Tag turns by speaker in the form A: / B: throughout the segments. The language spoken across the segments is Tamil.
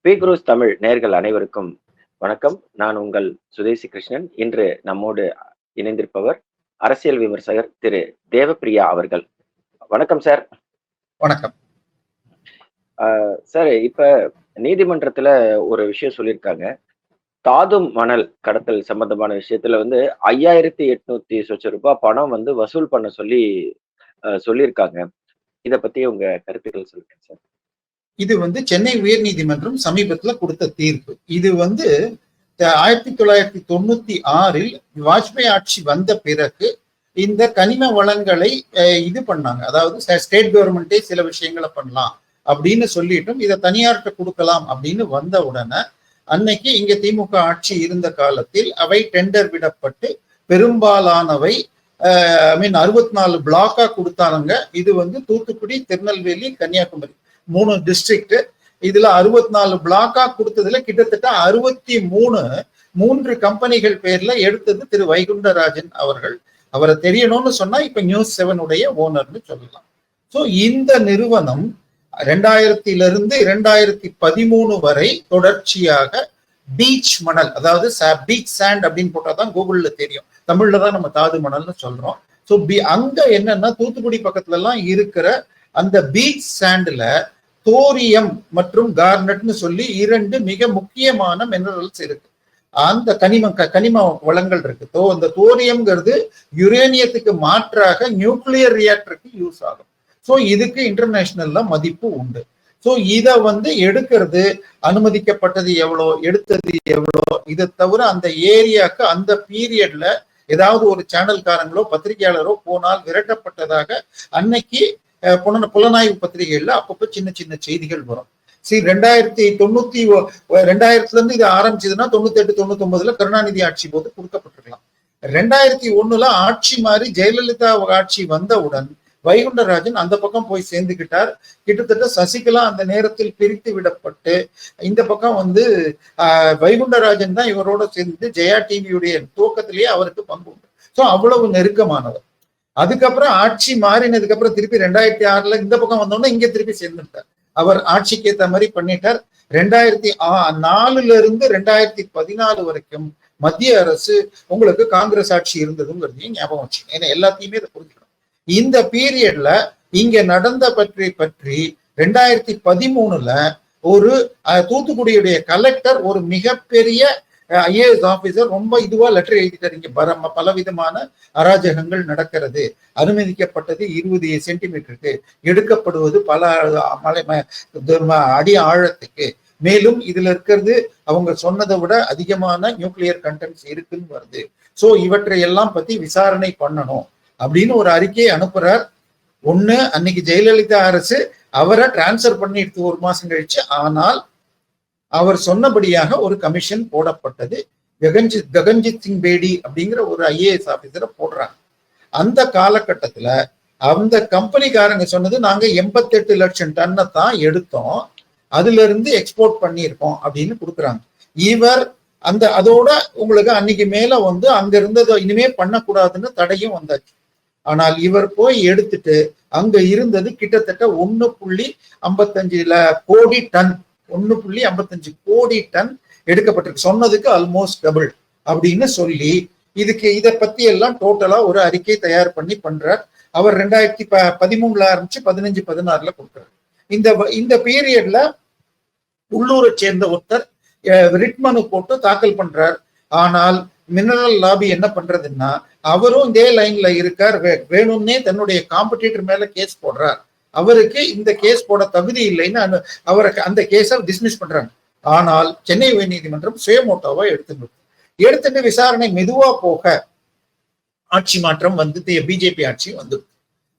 A: பி குரூஸ் தமிழ் நேர்கள் அனைவருக்கும் வணக்கம். நான் உங்கள் சுதேசி கிருஷ்ணன். இன்று நம்மோடு இணைந்திருப்பவர் அரசியல் விமர்சகர் திரு தேவப்பிரியா அவர்கள். வணக்கம் சார்.
B: வணக்கம்.
A: சார் இப்ப நீதிமன்றத்துல ஒரு விஷயம் சொல்லியிருக்காங்க. தாதும் மணல் கடத்தல் சம்பந்தமான விஷயத்துல வந்து ஐயாயிரத்தி எட்நூத்தி சொச்ச ரூபாய் பணம் வந்து வசூல் பண்ண சொல்லி சொல்லியிருக்காங்க. இத பத்தி உங்க கருத்துக்கள் சொல்லுங்க சார்.
B: இது வந்து சென்னை உயர்நீதிமன்றம் சமீபத்துல கொடுத்த தீர்ப்பு. இது வந்து ஆயிரத்தி தொள்ளாயிரத்தி தொண்ணூத்தி ஆறில் வாஜ்பாய் ஆட்சி வந்த பிறகு இந்த கனிம வளங்களை இது பண்ணாங்க. அதாவது ஸ்டேட் கவர்மெண்டே சில விஷயங்களை பண்ணலாம் அப்படின்னு சொல்லிட்டும் இதை தனியார்கிட்ட கொடுக்கலாம் அப்படின்னு வந்த உடனே அன்னைக்கு இங்க திமுக ஆட்சி இருந்த காலத்தில் அவை டெண்டர் விடப்பட்டு பெரும்பாலானவை ஐ மீன் அறுபத்தி நாலு பிளாக்கா கொடுத்தானுங்க இது வந்து தூத்துக்குடி திருநெல்வேலி கன்னியாகுமரி. மூணு டிஸ்ட்ரிக்ட் இதுல அறுபத்தி நாலு பிளாக்கா கொடுத்ததுல கிட்டத்தட்ட அறுபத்தி மூணு மூன்று கம்பெனிகள் பேர்ல எடுத்தது திரு வைகுண்டராஜன் அவர்கள். அவரை தெரியணும்னு சொன்னா இப்ப நியூஸ் செவனுடைய ஓனர்னு சொல்லலாம். ஸோ இந்த நிறுவனம் ரெண்டாயிரத்திலிருந்து இரண்டாயிரத்தி பதிமூணு வரை தொடர்ச்சியாக பீச் மணல் அதாவது பீச் சாண்ட் அப்படின்னு போட்டாதான் கூகுள்ல தெரியும். தமிழ்ல தான் நம்ம தாது மணல்னு சொல்றோம். ஸோ பி அங்க என்னன்னா தூத்துக்குடி பக்கத்துல எல்லாம் இருக்கிற அந்த பீச் சாண்ட்ல தோரியம் மற்றும் கார்னட்னு சொல்லி இரண்டு மிக முக்கியமான மினரல்ஸ் இருக்கு. அந்த கனிம கனிம வளங்கள் இருக்கு. தோ அந்த தோரியம்ங்கிறது யுரேனியத்துக்கு மாற்றாக நியூக்ளியர் ரியாக்டருக்கு யூஸ் ஆகும். ஸோ இதுக்கு இன்டர்நேஷனல்ல மதிப்பு உண்டு. ஸோ இதை வந்து எடுக்கிறது அனுமதிக்கப்பட்டது எவ்வளோ எடுத்தது எவ்வளோ இதை தவிர அந்த ஏரியாவுக்கு அந்த பீரியட்ல ஏதாவது ஒரு சேனல்காரங்களோ பத்திரிகையாளரோ போனால் விரட்டப்பட்டதாக அன்னைக்கு புலன புலனாய்வு பத்திரிகைகள்ல அப்பப்போ சின்ன சின்ன செய்திகள் வரும். சரி ரெண்டாயிரத்தி தொண்ணூத்தி ரெண்டாயிரத்துல இருந்து இது ஆரம்பிச்சதுன்னா தொண்ணூத்தி எட்டு தொண்ணூத்தி ஒன்பதுல கருணாநிதி ஆட்சி போது கொடுக்கப்பட்டிருக்கலாம். ரெண்டாயிரத்தி ஒண்ணுல ஆட்சி மாறி ஜெயலலிதா ஆட்சி வந்தவுடன் வைகுண்டராஜன் அந்த பக்கம் போய் சேர்ந்துகிட்டார். கிட்டத்தட்ட சசிகலா அந்த நேரத்தில் பிரித்து விடப்பட்டு இந்த பக்கம் வந்து வைகுண்டராஜன் தான் இவரோட சேர்ந்து ஜெயா டிவியுடைய துவக்கத்திலேயே அவருக்கு பங்கு உண்டு. ஸோ அவ்வளவு நெருக்கமானவர். அதுக்கப்புறம் ஆட்சி மாறினதுக்கு அப்புறம் திருப்பி ரெண்டாயிரத்தி ஆறுல இந்த பக்கம் வந்தோம்னா இங்க திருப்பி சேர்ந்துட்டார். அவர் ஆட்சிக்கு ஏற்ற மாதிரி பண்ணிட்டார். ரெண்டாயிரத்தி நாலுல இருந்து ரெண்டாயிரத்தி பதினாலு வரைக்கும் மத்திய அரசு உங்களுக்கு காங்கிரஸ் ஆட்சி இருந்ததுங்கிறதையும் ஞாபகம் வச்சு ஏன்னா எல்லாத்தையுமே இதை புரிஞ்சுக்கணும். இந்த பீரியட்ல இங்க நடந்த பற்றி பற்றி ரெண்டாயிரத்தி பதிமூணுல ஒரு தூத்துக்குடியுடைய கலெக்டர் ஒரு மிகப்பெரிய ஐஏஎஸ் ஆபீசர் ரொம்ப இதுவா லெட்டர் எழுதிட்டாரு. இங்க பரம பலவிதமான அராஜகங்கள் நடக்கிறது. அனுமதிக்கப்பட்டது இருபது சென்டிமீட்டருக்கு. எடுக்கப்படுவது பல மலை அடி ஆழத்துக்கு. மேலும் இதுல இருக்கிறது அவங்க சொன்னதை விட அதிகமான நியூக்ளியர் கண்டென்ட்ஸ் இருக்குன்னு வருது. சோ இவற்றை எல்லாம் பத்தி விசாரணை பண்ணணும் அப்படின்னு ஒரு அறிக்கையை அனுப்புறார். ஒண்ணு அன்னைக்கு ஜெயலலிதா அரசு அவரை டிரான்ஸ்பர் எடுத்து ஒரு மாசம் கழிச்சு ஆனால் அவர் சொன்னபடியாக ஒரு கமிஷன் போடப்பட்டது. ககன்ஜித் ககன்ஜித் சிங் பேடி அப்படிங்கிற ஒரு ஐஏஎஸ் ஆபீசரை போடுறாங்க. அந்த காலகட்டத்துல அந்த கம்பெனிக்காரங்க சொன்னது நாங்க எண்பத்தெட்டு லட்சம் டன்னை தான் எடுத்தோம். அதுல இருந்து எக்ஸ்போர்ட் பண்ணியிருக்கோம் அப்படின்னு கொடுக்குறாங்க. இவர் அந்த அதோட உங்களுக்கு அன்னைக்கு மேல வந்து அங்க இருந்ததை இனிமே பண்ணக்கூடாதுன்னு தடையும் வந்தாச்சு. ஆனால் இவர் போய் எடுத்துட்டு அங்க இருந்தது கிட்டத்தட்ட ஒன்னு புள்ளி ஐம்பத்தஞ்சுல கோடி டன் ஒன்னு புள்ளி ஐம்பத்தஞ்சு கோடி டன் எடுக்கப்பட்டிருக்கு. சொன்னதுக்கு ஆல்மோஸ்ட் டபுள் அப்படின்னு சொல்லி இதுக்கு இதை பத்தி எல்லாம் டோட்டலா ஒரு அறிக்கை தயார் பண்ணி பண்றார். அவர் ரெண்டாயிரத்தி ப பதிமூணுல ஆரம்பிச்சு பதினஞ்சு பதினாறுல கொடுக்குறாரு. இந்த இந்த பீரியட்ல உள்ளூரை சேர்ந்த ஒருத்தர் ரிட்மனு போட்டு தாக்கல் பண்றார். ஆனால் மினரல் லாபி என்ன பண்றதுன்னா அவரும் இதே லைன்ல இருக்கார். வேணும்னே தன்னுடைய காம்படிட்டர் மேல கேஸ் போடுறார். அவருக்கு இந்த கேஸ் போட தகுதி இல்லைன்னு அவருக்கு அந்த கேஸை டிஸ்மிஸ் பண்றாங்க. ஆனால் சென்னை உயர்நீதிமன்றம் சுயமோட்டோவா எடுத்துட்டு எடுத்துட்டு விசாரணை மெதுவா போக ஆட்சி மாற்றம் வந்து பிஜேபி ஆட்சி வந்து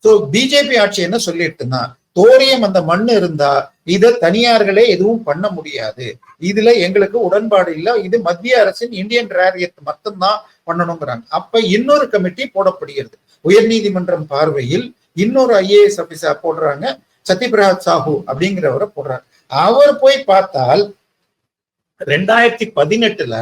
B: ஸோ பிஜேபி ஆட்சி என்ன சொல்லிட்டுன்னா தோரியம் அந்த மண் இருந்தா இதை தனியார்களே எதுவும் பண்ண முடியாது. இதுல எங்களுக்கு உடன்பாடு இல்லை. இது மத்திய அரசின் இந்தியன் ரேரியத் மட்டும்தான் பண்ணணுங்கிறாங்க. அப்ப இன்னொரு கமிட்டி போடப்படுகிறது. உயர்நீதிமன்றம் பார்வையில் இன்னொரு ஐஏஎஸ் ஆபீசர் போடுறாங்க சத்யபிரகாத் சாஹூ அப்படிங்கிறவரை போடுறாரு அவர் போய் பார்த்தால் ரெண்டாயிரத்தி பதினெட்டுல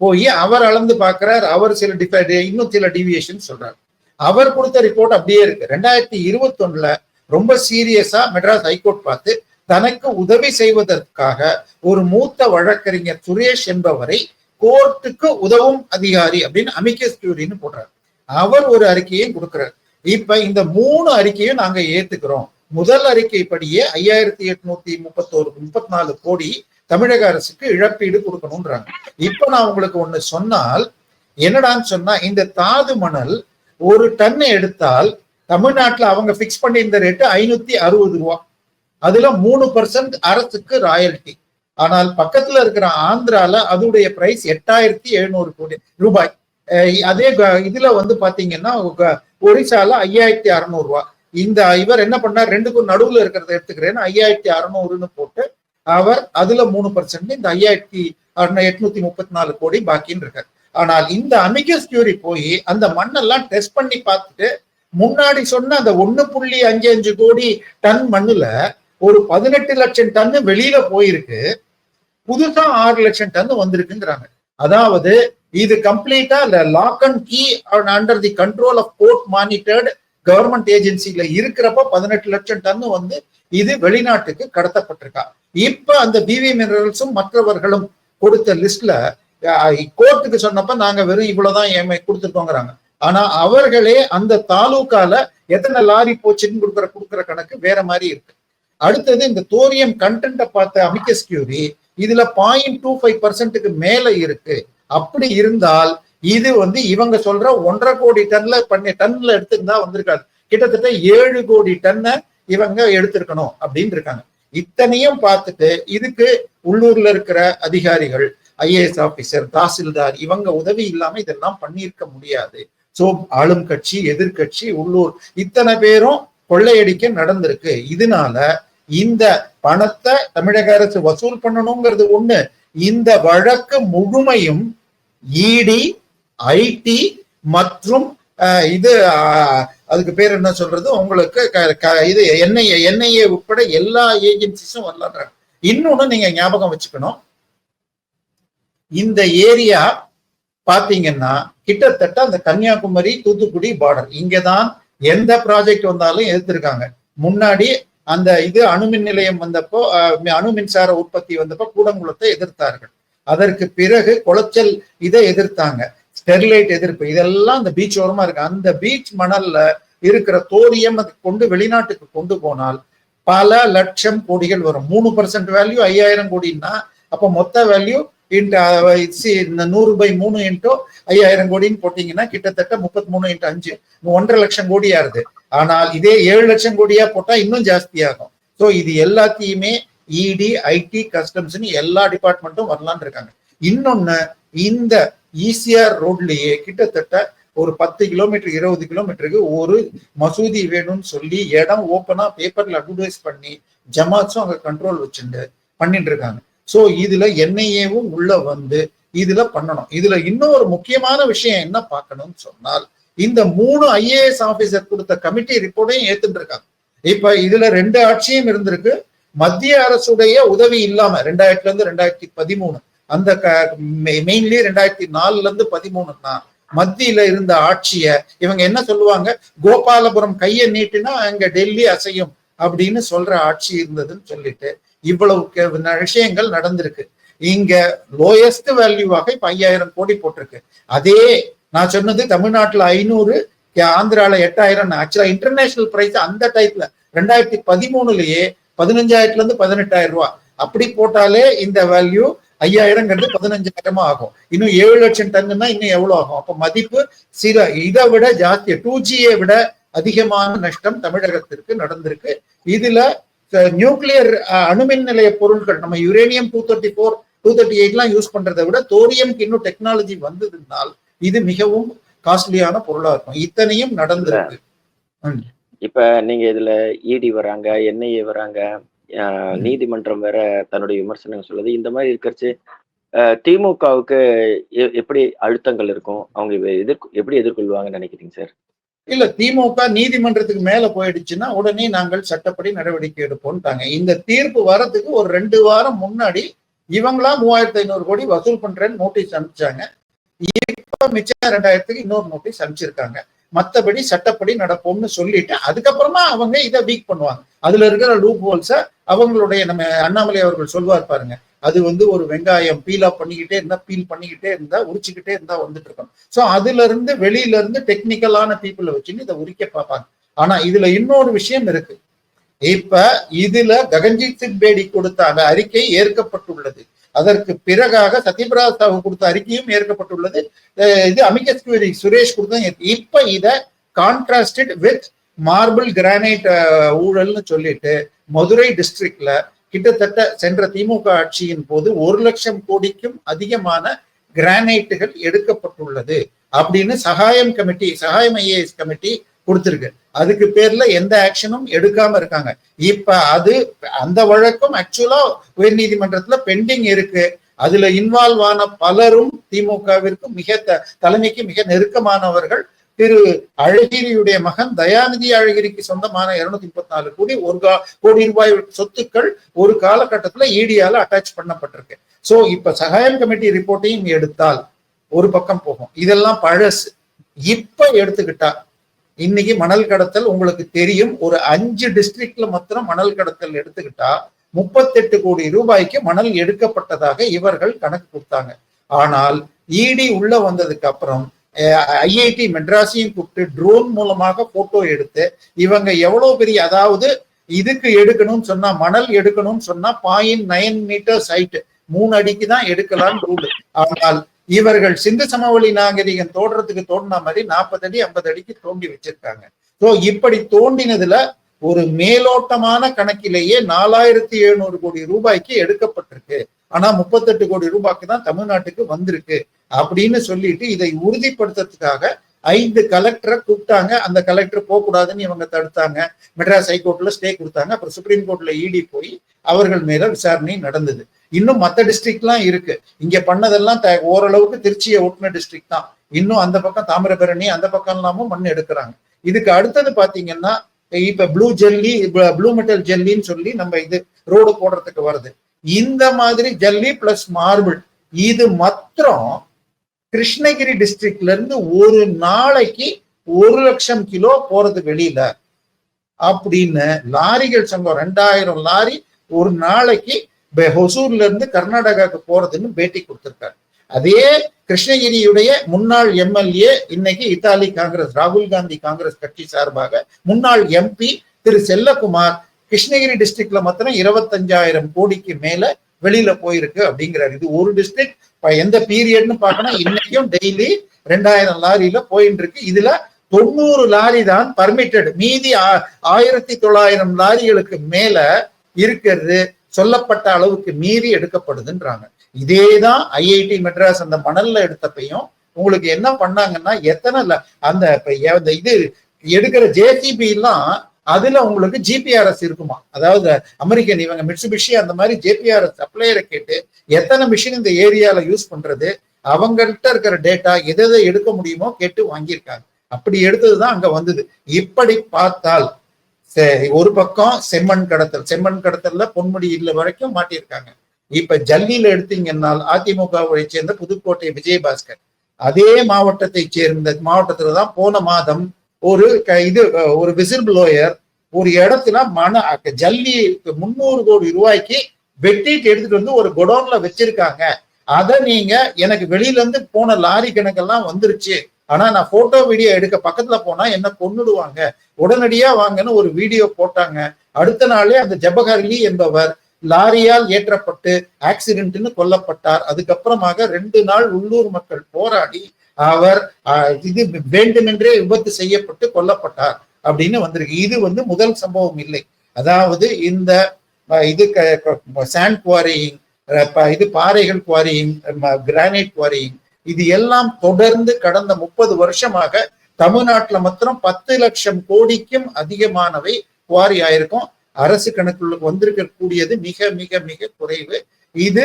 B: போய் அவர் அளந்து பார்க்கிறார் அவர் சில டிஃப இன்னும் சில டிவியேஷன் சொல்றாரு. அவர் கொடுத்த ரிப்போர்ட் அப்படியே இருக்கு. ரெண்டாயிரத்தி இருபத்தி ஒண்ணுல ரொம்ப சீரியஸா மெட்ராஸ் ஹைகோர்ட் பார்த்து தனக்கு உதவி செய்வதற்காக ஒரு மூத்த வழக்கறிஞர் சுரேஷ் என்பவரை கோர்ட்டுக்கு உதவும் அதிகாரி அப்படின்னு அமிக்க கியூரின்னு போடுறார். அவர் ஒரு அறிக்கையை கொடுக்கிறார். இப்ப இந்த மூணு அறிக்கையும் நாங்க ஏத்துக்கிறோம். முதல் அறிக்கைப்படியே ஐயாயிரத்தி எட்நூத்தி முப்பத்தோரு முப்பத்தி நாலு கோடி தமிழக அரசுக்கு இழப்பீடு கொடுக்கணும்ன்றாங்க. இப்ப நான் உங்களுக்கு ஒண்ணு சொன்னால் என்னடான்னு சொன்னா இந்த தாது மணல் ஒரு டன்னு எடுத்தால் தமிழ்நாட்டுல அவங்க பிக்ஸ் இந்த ரேட்டு ஐநூத்தி அறுபது ரூபா. அதுல மூணு பர்சன்ட் அரசுக்கு ராயல்டி ஆனால் பக்கத்துல இருக்கிற ஆந்திரால அதோடைய பிரைஸ் எட்டாயிரத்தி எழுநூறு கோடி ரூபாய். அஹ் அதே க- இதுல வந்து பாத்தீங்கன்னா ஒரிசால ஐயாயிரத்தி அறுநூறுவா. இந்த இவர் என்ன பண்ணார்? ரெண்டுக்கும் நடுவுல இருக்கிறத எடுத்துக்கிறேன்னு ஐயாயிரத்தி அறுநூறுன்னு போட்டு அவர் அதுல மூணு பர்சன்ட் இந்த ஐயாயிரத்தி எட்நூத்தி முப்பத்தி நாலு கோடி பாக்கின்னு இருக்காரு. ஆனால் இந்த அமிகஸ் கியூரி போய் அந்த மண்ணெல்லாம் டெஸ்ட் பண்ணி பார்த்துட்டு முன்னாடி சொன்ன அந்த ஒன்னு புள்ளி அஞ்சு அஞ்சு கோடி டன் மண்ணுல ஒரு பதினெட்டு லட்சம் டன்னு வெளியில போயிருக்கு. புதுசா ஆறு லட்சம் டன் வந்திருக்குங்கிறாங்க. அதாவது இது கம்ப்ளீட்டா lock and key under the control of court monitored government ஏஜென்சில இருக்கிறப்ப பதினெட்டு லட்சம் டன் வந்து இது வெளிநாட்டுக்கு கடத்தப்பட்டிருக்கா. இப்ப அந்த பிவி மினரல்ஸும் மற்றவர்களும் கொடுத்த லிஸ்ட்ல கோர்ட்டுக்கு சொன்னப்ப நாங்க வெறும் இவ்வளவுதான் ஏமை கொடுத்துருக்கோங்கிறாங்க. ஆனா அவர்களே அந்த தாலூக்கால எத்தனை லாரி போச்சுன்னு கொடுக்குற கொடுக்குற கணக்கு வேற மாதிரி இருக்கு. அடுத்தது இந்த தோரியம் கண்டென்ட்டை பார்த்த அமிக்கஸ் கியூரி இதுல பாயிண்ட் டூ ஃபைவ் பர்சன்ட்டுக்கு மேல இருக்கு. அப்படி இருந்தால் இது வந்து இவங்க சொல்ற ஒன்றரை கோடி டன்ல பண்ணி டன்ல எடுத்திருந்தா வந்திருக்காது. கிட்டத்தட்ட ஏழு கோடி டன்னை இவங்க எடுத்திருக்கணும் அப்படின்னு இருக்காங்க. இத்தனையும் பார்த்துட்டு இதுக்கு உள்ளூர்ல இருக்கிற அதிகாரிகள் ஐஏஎஸ் ஆபீசர் தாசில்தார் இவங்க உதவி இல்லாம இதெல்லாம் பண்ணியிருக்க முடியாது. சோ ஆளும் கட்சி எதிர்கட்சி உள்ளூர் இத்தனை பேரும் கொள்ளையடிக்க நடந்திருக்கு. இதனால இந்த பணத்தை தமிழக அரசு வசூல் பண்ணணுங்கிறது ஒண்ணு. இந்த வழக்கு முழுமையும் இடி ஐடி மற்றும் அஹ், இது அதுக்கு பேர் என்ன சொல்றது? உங்களுக்கு க- க- இது என்ஐஏ என்ஐஏ உட்பட எல்லா ஏஜென்சிஸும் வரலான்றாங்க இன்னொன்னு நீங்க ஞாபகம் வச்சுக்கணும். இந்த ஏரியா பாத்தீங்கன்னா கிட்டத்தட்ட அந்த கன்னியாகுமரி தூத்துக்குடி பார்டர் இங்கதான் எந்த ப்ராஜெக்ட் வந்தாலும் எதிர்த்திருக்காங்க முன்னாடி அந்த இது அணுமின் நிலையம் வந்தப்போ அணு மின்சார உற்பத்தி வந்தப்போ கூடங்குளத்தை எதிர்த்தார்கள். அதற்கு பிறகு குளச்சல் இதை எதிர்த்தாங்க. ஸ்டெர்லைட் எதிர்ப்பு இதெல்லாம் அந்த பீச் ஓரமா இருக்கு. அந்த பீச் மணல்ல இருக்கிற தோரியம் அது கொண்டு வெளிநாட்டுக்கு கொண்டு போனால் பல லட்சம் கோடிகள் வரும். மூணு பர்சன்ட் வேல்யூ ஐயாயிரம் கோடின்னா அப்ப மொத்த வேல்யூ இன்ட்டு இந்த நூறு பை மூணு இன்ட்டோ ஐயாயிரம் கோடின்னு போட்டீங்கன்னா கிட்டத்தட்ட முப்பத்தி மூணு இன்ட்டு அஞ்சு. ஒன்றரை லட்சம் கோடியா இருது ஆனால் இதே ஏழு லட்சம் கோடியா போட்டா இன்னும் ஜாஸ்தியாகும். ஸோ இது எல்லாத்தையுமே இடி ஐடி கஸ்டம்ஸ்னு எல்லா டிபார்ட்மெண்ட்டும் வரலான் இருக்காங்க. இன்னொன்னு இந்த ஈசிஆர் ரோட்லயே கிட்டத்தட்ட ஒரு பத்து கிலோமீட்டர் இருபது கிலோமீட்டருக்கு ஒரு மசூதி வேணும்னு சொல்லி இடம் ஓப்பனா பேப்பர்ல அட்வர்டைஸ் பண்ணி ஜமாத்ஸும் அங்க கண்ட்ரோல் வச்சுட்டு பண்ணிட்டு இருக்காங்க. சோ இதுல என்ஐஏவும் உள்ள வந்து இதுல பண்ணணும். இதுல இன்னொரு முக்கியமான விஷயம் என்ன பார்க்கணும்னு சொன்னால் இந்த மூணு ஐஏஎஸ் ஆபீசர் கொடுத்த கமிட்டி ரிப்போர்ட்டையும் ஏத்துட்டு இருக்காங்க இப்ப இதுல ரெண்டு ஆட்சியும் இருந்திருக்கு. மத்திய அரசுடைய உதவி இல்லாம ரெண்டாயிரத்துல இருந்து ரெண்டாயிரத்தி பதிமூணு அந்த மெயின்லி ரெண்டாயிரத்தி நாலுல இருந்து பதிமூணுன்னா மத்தியில இருந்த ஆட்சிய இவங்க என்ன சொல்லுவாங்க? கோபாலபுரம் கையை நீட்டினா அங்க டெல்லி அசையும் அப்படின்னு சொல்ற ஆட்சி இருந்ததுன்னு சொல்லிட்டு இவ்வளவு விஷயங்கள் நடந்திருக்கு. இங்க லோயஸ்ட் வேல்யூவாக இப்ப ஐயாயிரம் கோடி போட்டிருக்கு. அதே நான் சொன்னது தமிழ்நாட்டுல ஐநூறு ஆந்திரால எட்டாயிரம் ஆக்சுவலா இன்டர்நேஷனல் பிரைஸ் அந்த டைப்ல ரெண்டாயிரத்தி பதிமூணுலயே பதினஞ்சாயிரத்துல இருந்து பதினெட்டாயிரம் ரூபாய். அப்படி போட்டாலே இந்த வேல்யூ ஐயாயிரங்கிறது பதினஞ்சாயிரமா ஆகும். இன்னும் ஏழு லட்சம் டன்னுன்னா இன்னும் எவ்வளவு ஆகும்? அப்ப மதிப்பு சில இதை விட ஜாஸ்தி டூ ஜியை விட அதிகமான நஷ்டம் தமிழகத்திற்கு நடந்திருக்கு. இதுல நியூக்ளியர் அணுமின் நிலைய பொருட்கள் நம்ம uranium two thirty four two thirty எயிட்லாம் use பண்றதை விட தோரியம்க்கு இன்னும் டெக்னாலஜி வந்ததுனால் இது மிகவும் காஸ்ட்லியான பொருளா இருக்கும். இத்தனையும் நடந்திருக்கு.
A: இப்ப நீங்க இதுல இடி வராங்க என்ஐஏ வராங்க நீதிமன்றம் வேற தன்னுடைய விமர்சனம் சொல்லுது. இந்த மாதிரி இருக்கிறச்சு திமுகவுக்கு எப்படி அழுத்தங்கள் இருக்கும்? அவங்க இதை எதிர்கொ எப்படி எதிர்கொள்வாங்கன்னு நினைக்கிறீங்க சார்?
B: இல்ல திமுக நீதிமன்றத்துக்கு மேல போயிடுச்சுன்னா உடனே நாங்கள் சட்டப்படி நடவடிக்கை எடுப்போம்ட்டாங்க. இந்த தீர்ப்பு வரதுக்கு ஒரு ரெண்டு வாரம் முன்னாடி இவங்களா மூவாயிரத்தி ஐநூறு கோடி வசூல் பண்றேன்னு நோட்டீஸ் அனுப்பிச்சாங்க. இப்ப மிச்சம் ரெண்டாயிரத்துக்கு இன்னொரு நோட்டீஸ் அனுப்பிச்சிருக்காங்க. மத்தபடி சட்டப்படி நடப்போம்னு சொல்லிட்டு அதுக்கப்புறமா அவங்க இதை வீக் பண்ணுவாங்க. அதுல இருக்கிற லூப் ஹோல்ஸ அவங்களுடைய நம்ம அண்ணாமலை அவர்கள் சொல்வார் பாருங்க. அது வந்து ஒரு வெங்காயம் பீலா பண்ணிக்கிட்டே இருந்தா பீல் பண்ணிக்கிட்டே இருந்தா உரிச்சுக்கிட்டே இருந்தா வந்துட்டு இருக்கணும். ஸோ அதுல இருந்து வெளியில இருந்து டெக்னிக்கலான பீப்புளை வச்சுன்னு இதை உரிக்க பார்ப்பாங்க. ஆனா இதுல இன்னொரு விஷயம் இருக்கு. இப்ப இதுல ககன்ஜீத் சிங் பேடி கொடுத்த அந்த அறிக்கை ஏற்கப்பட்டுள்ளது. அதற்கு பிறகாக சத்யபிரதா சாஹூ கொடுத்த அறிக்கையும் ஏற்கப்பட்டுள்ளது. இது அமிகஸ் சுரேஷ் கொடுத்த இப்ப இத கான்ட்ராஸ்டட் வித் மார்பிள் கிரானைட் ஊழல்னு சொல்லிட்டு மதுரை டிஸ்ட்ரிக்ட்ல கிட்டத்தட்ட சென்ற திமுக ஆட்சியின் போது ஒரு லட்சம் கோடிக்கும் அதிகமான கிரானைட்டுகள் எடுக்கப்பட்டுள்ளது அப்படின்னு Sagayam committee Sagayam IAS committee கொடுத்திருக்கு. அதுக்கு பேர்ல எந்த ஆக்ஷனும் எடுக்காம இருக்காங்க. இப்ப அது அந்த வழக்கும் ஆக்சுவலா உயர்நீதிமன்றத்துல பெண்டிங் இருக்கு. அதுல இன்வால்வ் ஆன பலரும் திமுகவிற்கு மிக தலைமைக்கு மிக நெருக்கமானவர்கள் திரு அழகிரியுடைய மகன் தயாநிதி அழகிரிக்கு சொந்தமான இருநூத்தி முப்பத்தி நாலு கோடி ஒரு கா- கோடி ரூபாய் சொத்துக்கள் ஒரு காலகட்டத்துல இடியால அட்டாச் பண்ணப்பட்டிருக்கு. சோ இப்ப சகாயம் கமிட்டி ரிப்போர்ட்டையும் எடுத்தால் ஒரு பக்கம் போகும். இதெல்லாம் பழசு. இப்ப எடுத்துக்கிட்டா இன்னைக்கு மணல் கடத்தல் உங்களுக்கு தெரியும். ஒரு அஞ்சு டிஸ்ட்ரிக்ட்ல மாத்திரம் மணல் கடத்தல் எடுத்துக்கிட்டா முப்பத்தெட்டு கோடி ரூபாய்க்கு மணல் எடுக்கப்பட்டதாக இவர்கள் கணக்கு கொடுத்தாங்க. ஆனால் இடி உள்ள வந்ததுக்கு அப்புறம் ஐஐடி மெட்ராஸையும் கூப்பிட்டு ட்ரோன் மூலமாக போட்டோ எடுத்து இவங்க எவ்வளவு பெரிய அதாவது இதுக்கு எடுக்கணும்னு சொன்னா மணல் எடுக்கணும்னு சொன்னா பாயிண்ட் நைன் மீட்டர் ஹைட் மூணு அடிக்கு தான் எடுக்கலாம்னு ரூல் ஆனால் இவர்கள் சிந்து சமவெளி நாகரிகம் தோன்றதுக்கு தோண்டின மாதிரி நாற்பது அடி ஐம்பது அடிக்கு தோண்டி வச்சிருக்காங்க. சோ இப்படி தோண்டினதுல ஒரு மேலோட்டமான கணக்கிலேயே நாலாயிரத்தி எழுநூறு கோடி ரூபாய்க்கு எடுக்கப்பட்டிருக்கு. ஆனா முப்பத்தெட்டு கோடி ரூபாய்க்கு தான் தமிழ்நாட்டுக்கு வந்திருக்கு அப்படின்னு சொல்லிட்டு இதை உறுதிப்படுத்துறதுக்காக ஐந்து கலெக்டரை கூப்பிட்டாங்க. அந்த கலெக்டர் போக கூடாதுன்னு இவங்க தடுத்தாங்க. மெட்ராஸ் ஹைகோர்ட்ல ஸ்டே கொடுத்தாங்க. அப்புறம் சுப்ரீம் கோர்ட்ல இடி போய் அவர்கள் மேல விசாரணை நடந்தது. இன்னும் மத்த டிஸ்ட்ரிக்ட்லாம் இருக்கு. இங்க பண்ணதெல்லாம் த- ஓரளவுக்கு திருச்சியை ஒட்டின டிஸ்ட்ரிக்ட் தான். இன்னும் அந்த பக்கம் தாமிரபரணி அந்த பக்கம் எல்லாமும் மண் எடுக்கிறாங்க. இதுக்கு அடுத்தது பாத்தீங்கன்னா இப்ப ப்ளூ ஜெல்லி ப்ளூ மெட்டல் ஜெல்லின்னு சொல்லி நம்ம இது ரோடு போடுறதுக்கு வருது. இந்த மாதிரி ஜல்லி பிளஸ் மார்பிள் இது மாத்திரம் கிருஷ்ணகிரி டிஸ்ட்ரிக்ட்ல இருந்து ஒரு நாளைக்கு ஒரு லட்சம் கிலோ போறது வெளியில. அப்படின்னு லாரிகள் சங்கம் ரெண்டாயிரம் லாரி ஒரு நாளைக்கு ஹொசூர்ல இருந்து கர்நாடகாவுக்கு போறதுன்னு பேட்டி கொடுத்திருக்காரு. அதே கிருஷ்ணகிரியுடைய முன்னாள் எம்எல்ஏ இன்னைக்கு இத்தாலி காங்கிரஸ் ராகுல் காந்தி காங்கிரஸ் கட்சி சார்பாக முன்னாள் எம்பி திரு செல்லகுமார் கிருஷ்ணகிரி டிஸ்ட்ரிக்ட்ல மாத்திரம் இருபத்தஞ்சாயிரம் கோடிக்கு மேல வெளியில போயிருக்கு அப்படிங்கிறாரு. இது ஒரு டிஸ்ட்ரிக்ட் எந்த பீரியட்னு பார்க்கணும் இன்னைக்கும் டெய்லி ரெண்டாயிரம் லாரியில போயிட்டு இருக்கு இதுல தொண்ணூறு லாரி தான் பர்மிட்டட் மீதி ஆ- ஆயிரத்தி தொள்ளாயிரம் லாரிகளுக்கு மேல இருக்கிறது சொல்லப்பட்ட அளவுக்கு மீறி எடுக்கப்படுதுன்றாங்க. இதேதான் ஐஐடி மெட்ராஸ் அந்த மணல்ல எடுத்தப்பையும் உங்களுக்கு என்ன பண்ணாங்கன்னா எத்தனை அந்த இது எடுக்கிற ஜேசிபி எல்லாம் அதுல உங்களுக்கு ஜிபிஆர்எஸ் இருக்குமா? அதாவது அமெரிக்கன் இவங்க மிட்சுபிஷி அந்த மாதிரி ஜேபிஆர்எஸ் சப்ளையரை கேட்டு எத்தனை மிஷின் இந்த ஏரியால யூஸ் பண்றது அவங்கள்ட்ட இருக்கிற டேட்டா எதை எதை எடுக்க முடியுமோ கேட்டு வாங்கியிருக்காங்க. அப்படி எடுத்ததுதான் அங்க வந்தது. இப்படி பார்த்தால் ஒரு பக்கம் செம்மண் கடத்தல் செம்மண் கடத்தல்ல பொன்முடி இல்ல வரைக்கும் மாட்டியிருக்காங்க. இப்ப ஜல்லியில எடுத்தீங்கன்னால் அதிமுகவை சேர்ந்த புதுக்கோட்டை விஜயபாஸ்கர் அதே மாவட்டத்தை சேர்ந்த மாவட்டத்துல தான் போன மாதம் ஒரு க- இது ஒரு விசில் ப்ளோயர் ஒரு இடத்துல மன ஜல்லி முன்னூறு கோடி ரூபாய்க்கு வெட்டிட்டு எடுத்துட்டு வந்து ஒரு குடோன்ல வச்சிருக்காங்க. அதை நீங்க எனக்கு வெளியில இருந்து போன லாரி கணக்கெல்லாம் வந்துருச்சு. ஆனா நான் போட்டோ வீடியோ எடுக்க பக்கத்துல போனா என்ன கொன்னுடுவாங்க. உடனடியா வாங்கன்னு ஒரு வீடியோ போட்டாங்க. அடுத்த நாளே அந்த ஜபகர்லி என்பவர் லாரியால் ஏற்றப்பட்டு ஆக்சிடென்ட்னு கொல்லப்பட்டார். அதுக்கப்புறமாக ரெண்டு நாள் உள்ளூர் மக்கள் போராடி அவர் இது வேண்டுமென்றே விபத்து செய்யப்பட்டு கொல்லப்பட்டார் அப்படின்னு வந்திருக்கு. இது வந்து முதல் சம்பவம் இல்லை. அதாவது இந்த இது சாண்ட் குவாரியிங் இது பாறைகள் குவாரியிங் கிரானைட் குவாரியிங் இது எல்லாம் தொடர்ந்து கடந்த முப்பது வருஷமாக தமிழ்நாட்டுல மாத்திரம் பத்து லட்சம் கோடிக்கும் அதிகமானவை குவாரி ஆயிருக்கும். அரசு கணக்குள்ள வந்திருக்க கூடியது மிக மிக மிக குறைவு. இது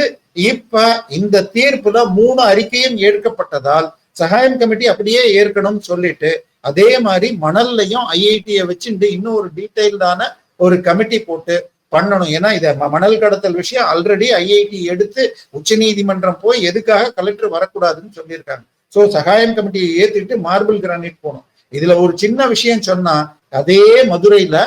B: இப்ப இந்த தீர்ப்புல மூணு அறிக்கையும் ஏற்கப்பட்டதால் சகாயம் கமிட்டி அப்படியே ஏற்கணும்னு சொல்லிட்டு அதே மாதிரி மணல்லையும் ஐஐடியை வச்சுட்டு இன்னும் ஒரு டீட்டெயில்டான ஒரு கமிட்டி போட்டு பண்ணணும். ஏன்னா இதை ம- மணல் கடத்தல் விஷயம் ஆல்ரெடி ஐஐடி எடுத்து உச்சநீதிமன்றம் போய் எதுக்காக கலெக்டர் வரக்கூடாதுன்னு சொல்லியிருக்காங்க. ஸோ சகாயம் கமிட்டியை ஏத்துக்கிட்டு மார்பிள் கிரானைட் போகணும். இதுல ஒரு சின்ன விஷயம் சொன்னா அதே மதுரையில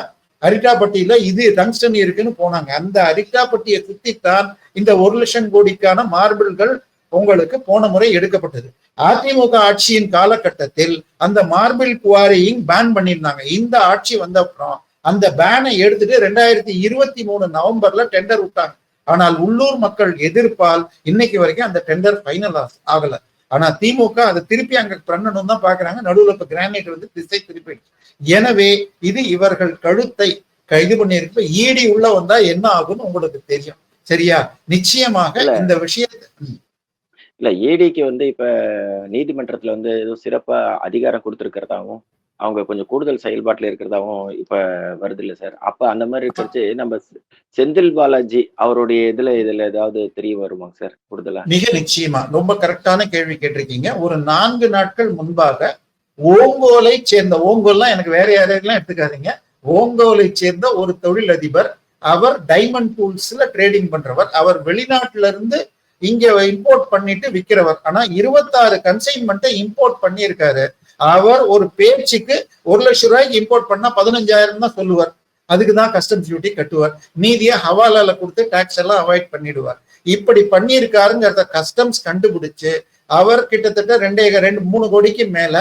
B: அரிட்டாப்பட்டியில இது டங்ஸ்டன் இருக்குன்னு போனாங்க. அந்த அரிட்டாப்பட்டியை சுத்தித்தான் இந்த ஒரு லட்சம் கோடிக்கான மார்பிள்கள் உங்களுக்கு போன முறை எடுக்கப்பட்டது. அதிமுக ஆட்சியின் காலகட்டத்தில் அந்த மார்பிள் குவாரியிங் பேன் பண்ணியிருந்தாங்க. இந்த ஆட்சி வந்த அப்புறம் அந்த பேனை எடுத்துட்டு ரெண்டாயிரத்தி இருபத்தி மூணு நவம்பர்ல டெண்டர் விட்டாங்க. ஆனால் உள்ளூர் மக்கள் எதிர்ப்பால் இன்னைக்கு வரைக்கும் அந்த டெண்டர் ஃபைனல் ஆகல. ஆனா திமுக அதை திருப்பி அங்க பண்ணணும் தான் பாக்குறாங்க. நடுவுல இப்ப கிரானைட் வந்து திசை திருப்பி எனவே இது இவர்கள் கழுத்தை கைது பண்ணியிருக்கு ஈடி உள்ள வந்தா என்ன ஆகும்னு உங்களுக்கு தெரியும். சரியா? நிச்சயமாக. இந்த விஷயத்தை
A: இல்ல ஏடிக்கு வந்து இப்ப நீதிமன்றத்துல வந்து ஏதோ சிறப்பா அதிகாரம் கொடுத்துருக்கிறதாவும் அவங்க கொஞ்சம் கூடுதல் செயல்பாட்டுல இருக்கிறதாவும் இப்ப வருது இல்ல சார். அப்ப அந்த மாதிரி இருக்கிறச்சு நம்ம செந்தில் பாலாஜி அவருடைய இதுல இதுல ஏதாவது தெரிய வருமாங்க சார் கூடுதலா?
B: மிக நிச்சயமா. ரொம்ப கரெக்டான கேள்வி கேட்டிருக்கீங்க. ஒரு நான்கு நாட்கள் முன்பாக ஓங்கோலை சேர்ந்த ஓங்கோல்லாம் எனக்கு வேற யாரையெல்லாம் எடுத்துக்காதீங்க. ஓங்கோலை சேர்ந்த ஒரு தொழிலதிபர் அவர் டைமண்ட் டூல்ஸ்ல ட்ரேடிங் பண்றவர். அவர் வெளிநாட்டுல இருந்து இங்க இம்போர்ட் பண்ணிட்டு விற்கிறவர் ஆனா இருபத்தாறு கன்சைன்மெண்ட்டை இம்போர்ட் பண்ணியிருக்காரு. அவர் ஒரு பேச்சுக்கு ஒரு லட்சம் ரூபாய்க்கு இம்போர்ட் பண்ணா பதினஞ்சாயிரம் தான் சொல்லுவார். அதுக்கு தான் கஸ்டம்ஸ் டியூட்டி கட்டுவார். மீதியை ஹவாலால கொடுத்து டாக்ஸ் எல்லாம் அவாய்ட் பண்ணிடுவார். இப்படி பண்ணியிருக்காருங்கிறத கஸ்டம்ஸ் கண்டுபிடிச்சு அவர் கிட்டத்தட்ட ரெண்டே ரெண்டு மூணு கோடிக்கு மேல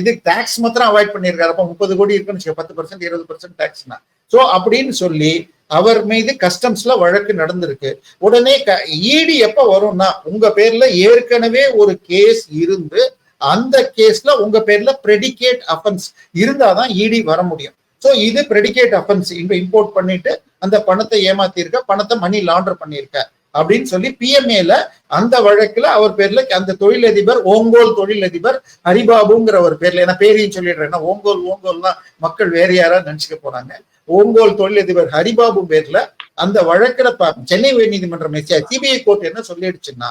B: இது டாக்ஸ் மாத்திரம் அவாய்ட் பண்ணியிருக்காரு. அப்ப முப்பது கோடி இருக்குன்னு பத்து பர்சன்ட் இருபது பர்சன்ட் டாக்ஸ்னா சோ அப்படின்னு சொல்லி அவர் மீது கஸ்டம்ஸ்ல வழக்கு நடந்திருக்கு. உடனே ஈடி எப்ப வரும்னா உங்க பேர்ல ஏற்கனவே ஒரு கேஸ் இருந்து அந்த கேஸ்ல உங்க பேர்ல பிரெடிகேட் அஃபென்ஸ் இருந்தாதான் இடி வர முடியும். சோ இது பிரெடிகேட் அஃபென்ஸ் இம்போர்ட் பண்ணிட்டு அந்த பணத்தை ஏமாத்திருக்க பணத்தை மணி லாண்டர் பண்ணியிருக்க அப்படின்னு சொல்லி பிஎம்ஏல அந்த வழக்குல அவர் பேர்ல அந்த தொழிலதிபர் ஓங்கோல் தொழிலதிபர் ஹரிபாபுங்கிற ஒரு பேர்ல ஏன்னா பேரையும் சொல்லிடுறேன். ஏன்னா ஓங்கோல் ஓங்கோல்னா மக்கள் வேற யாராவது நினைச்சுக்க போறாங்க. ஓங்கோல் தொழிலதிபர் ஹரிபாபு பேர்ல அந்த வழக்கில சென்னை சென்னை உயர்நீதிமன்றம் சிபிஐ கோர்ட் என்ன சொல்லிடுச்சுன்னா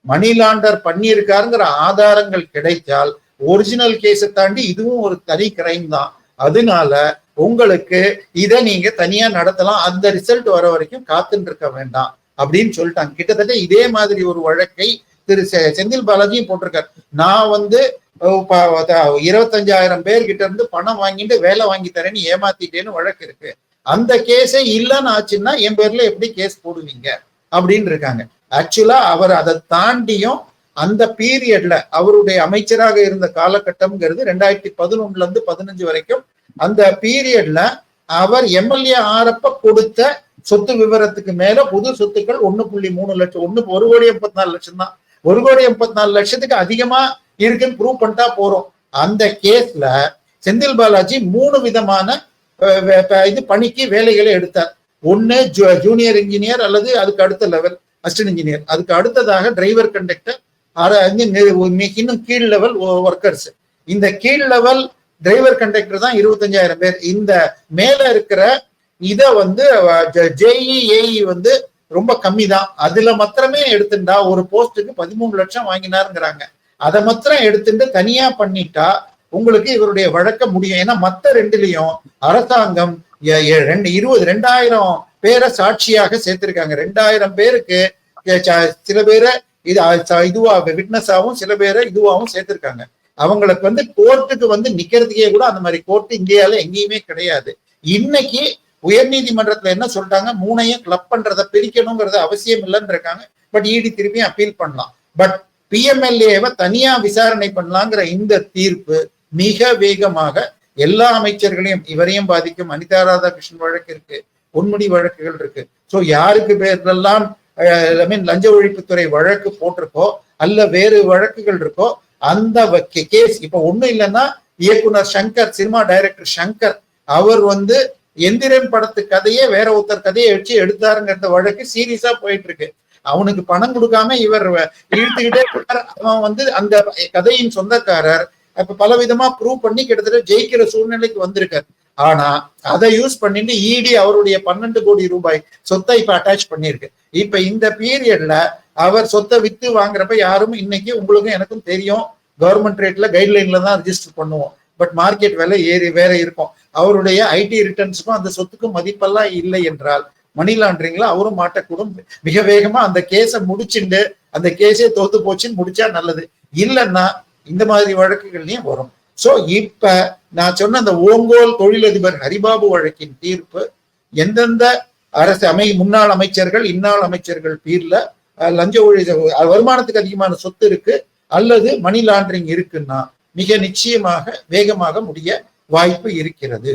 B: மணி லாண்டர் பண்ணியிருக்காருங்கிற ஆதாரங்கள் கிடைத்தால் ஒரிஜினல் கேஸை தாண்டி இதுவும் ஒரு தனி கிரைம் தான். அதனால உங்களுக்கு இதை நீங்க தனியா நடத்தலாம். அந்த ரிசல்ட் வர வரைக்கும் காத்துட்டு இருக்க வேண்டாம். அப்படின்னு சொல்லிட்டாங்க. கிட்டத்தட்ட இதே மாதிரி ஒரு வழக்கை திரு செ- செந்தில் பாலாஜியும் போட்டிருக்காரு. நான் வந்து இருபத்தஞ்சாயிரம் பேர்கிட்ட இருந்து பணம் வாங்கிட்டு வேலை வாங்கி தரேன்னு ஏமாத்திட்டேன்னு வழக்கு இருக்கு. அந்த கேஸே இல்லைன்னு ஆச்சுன்னா என் பேர்ல எப்படி கேஸ் போடுவீங்க? அப்படின்னு இருக்காங்க. ஆக்சுவலா அவர் அதை தாண்டியும் அந்த பீரியட்ல அவருடைய அமைச்சராக இருந்த காலகட்டம்ங்கிறது ரெண்டாயிரத்தி பதினொன்னுல இருந்து பதினஞ்சு வரைக்கும் அந்த பீரியட்ல அவர் எம்எல்ஏ ஆறப்ப கொடுத்த சொத்து விவரத்துக்கு மேல புது சொத்துக்கள் ஒண்ணு புள்ளி மூணு லட்சம் ஒண்ணு ஒரு கோடி எண்பத்தி நாலு லட்சம் தான் ஒரு கோடி எண்பத்தி நாலு லட்சத்துக்கு அதிகமா இருக்குன்னு ப்ரூவ் பண்ணிட்டா போறோம். அந்த கேஸ்ல செந்தில் பாலாஜி மூணு விதமான இது பணிக்கு வேலைகளை எடுத்தார். ஒன்னு ஜூனியர் இன்ஜினியர் அல்லது அதுக்கு அடுத்த லெவல் அசிஸ்டன்ட் இன்ஜினியர் அதுக்கு அடுத்ததாக டிரைவர் கண்டக்டர் இன்னும் கீழ் லெவல் ஒர்க்கர்ஸ் இந்த கீழ் லெவல் டிரைவர் கண்டக்டர் தான் இருபத்தஞ்சாயிரம் பேர். இந்த மேல இருக்கிற இத வந்து ஜேஇ ஏஇ வந்து ரொம்ப கம்மி தான் அதுல மாத்திரமே எடுத்துட்டா ஒரு போஸ்ட்டுக்கு பதிமூணு லட்சம் வாங்கினாருங்கிறாங்க. அதை மாத்திரம் எடுத்துட்டு தனியா பண்ணிட்டா உங்களுக்கு இவருடைய வழக்க முடியும். ஏன்னா மத்த ரெண்டுலயும் அரசாங்கம் எ- ரெண்டு இருபது ரெண்டாயிரம் பேரை சாட்சியாக சேர்த்திருக்காங்க. ரெண்டாயிரம் பேருக்கு ச- சில பேரை இது இதுவா விட்னஸாவும் சில பேரை இதுவாகவும் சேர்த்திருக்காங்க. அவங்களுக்கு வந்து கோர்ட்டுக்கு வந்து நிக்கிறதுக்கே கூட அந்த மாதிரி கோர்ட் இந்தியால எங்கேயுமே கிடையாது. இன்னைக்கு உயர்நீதிமன்றத்துல என்ன சொல்லிட்டாங்க மூணையும் கிளப் பண்றத பிரிக்கணுங்கிறது அவசியம் இல்லைன்னு இருக்காங்க. பட் இடி திரும்பி அப்பீல் பண்ணலாம். பட் பிஎம்எல்ஏவை தனியா விசாரணை பண்ணலாங்கிற இந்த தீர்ப்பு மிக வேகமாக எல்லா அமைச்சர்களையும் இவரையும் பாதிக்கும் அனிதா ராதாகிருஷ்ணன் வழக்கு இருக்கு பொன்முடி வழக்குகள் இருக்கு. சோ யாருக்கு பேரெல்லாம் ஐ மீன் லஞ்ச ஒழிப்புத்துறை வழக்கு போட்டிருக்கோ அல்ல வேறு வழக்குகள் இருக்கோ அந்த கேஸ் இப்ப ஒண்ணும் இல்லைன்னா இயக்குனர் சங்கர் சினிமா டைரக்டர் சங்கர் அவர் வந்து எந்திரன் படத்து கதையே வேற ஒருத்தர் கதையை வச்சு எடுத்தாருங்கிற வழக்கு சீரியஸா போயிட்டு இருக்கு அவனுக்கு பணம் கொடுக்காம இவர் இழுத்துக்கிட்டே அவன் வந்து அந்த கதையின் சொந்தக்காரர். அப்ப பல விதமா ப்ரூவ் பண்ணி கிட்டத்தட்ட ஜெயிக்கிற சூழ்நிலைக்கு வந்திருக்காரு. ஆனா அதை யூஸ் பண்ணிட்டு இடி அவருடைய பன்னெண்டு கோடி ரூபாய் சொத்தை இப்ப அட்டாச் பண்ணிருக்கு இப்ப இந்த பீரியட்ல அவர் சொத்தை வித்து வாங்குறப்ப யாரும் இன்னைக்கு உங்களுக்கும் எனக்கும் தெரியும். கவர்மெண்ட் ரேட்ல கைட்லைன்ல தான் ரிஜிஸ்டர் பண்ணுவோம். பட் மார்க்கெட் விலை ஏறி வேற இருக்கும். அவருடைய ஐடி ரிட்டர்ன்ஸுக்கும் அந்த சொத்துக்கும் மதிப்பெல்லாம் இல்லை என்றால் மணி லாண்டரிங்ல அவரும் மாட்டக்கூடும். மிக வேகமா அந்த கேஸை முடிச்சுண்டு அந்த கேஸே தோத்து போச்சுன்னு முடிச்சா நல்லது. இல்லைன்னா இந்த மாதிரி வழக்குகள்லயும் வரும். சோ இப்ப நான் சொன்ன அந்த ஓங்கோல் தொழிலதிபர் ஹரிபாபு வழக்கின் தீர்ப்பு எந்தெந்த அரசு அமை முன்னாள் அமைச்சர்கள் இன்னாள் அமைச்சர்கள் பேர்ல லஞ்ச ஒழிய வருமானத்துக்கு அதிகமான சொத்து இருக்கு அல்லது மணி லாண்டரிங் இருக்குன்னா மிக நிச்சயமாக வேகமாக முடிய வாய்ப்பு இருக்கிறது.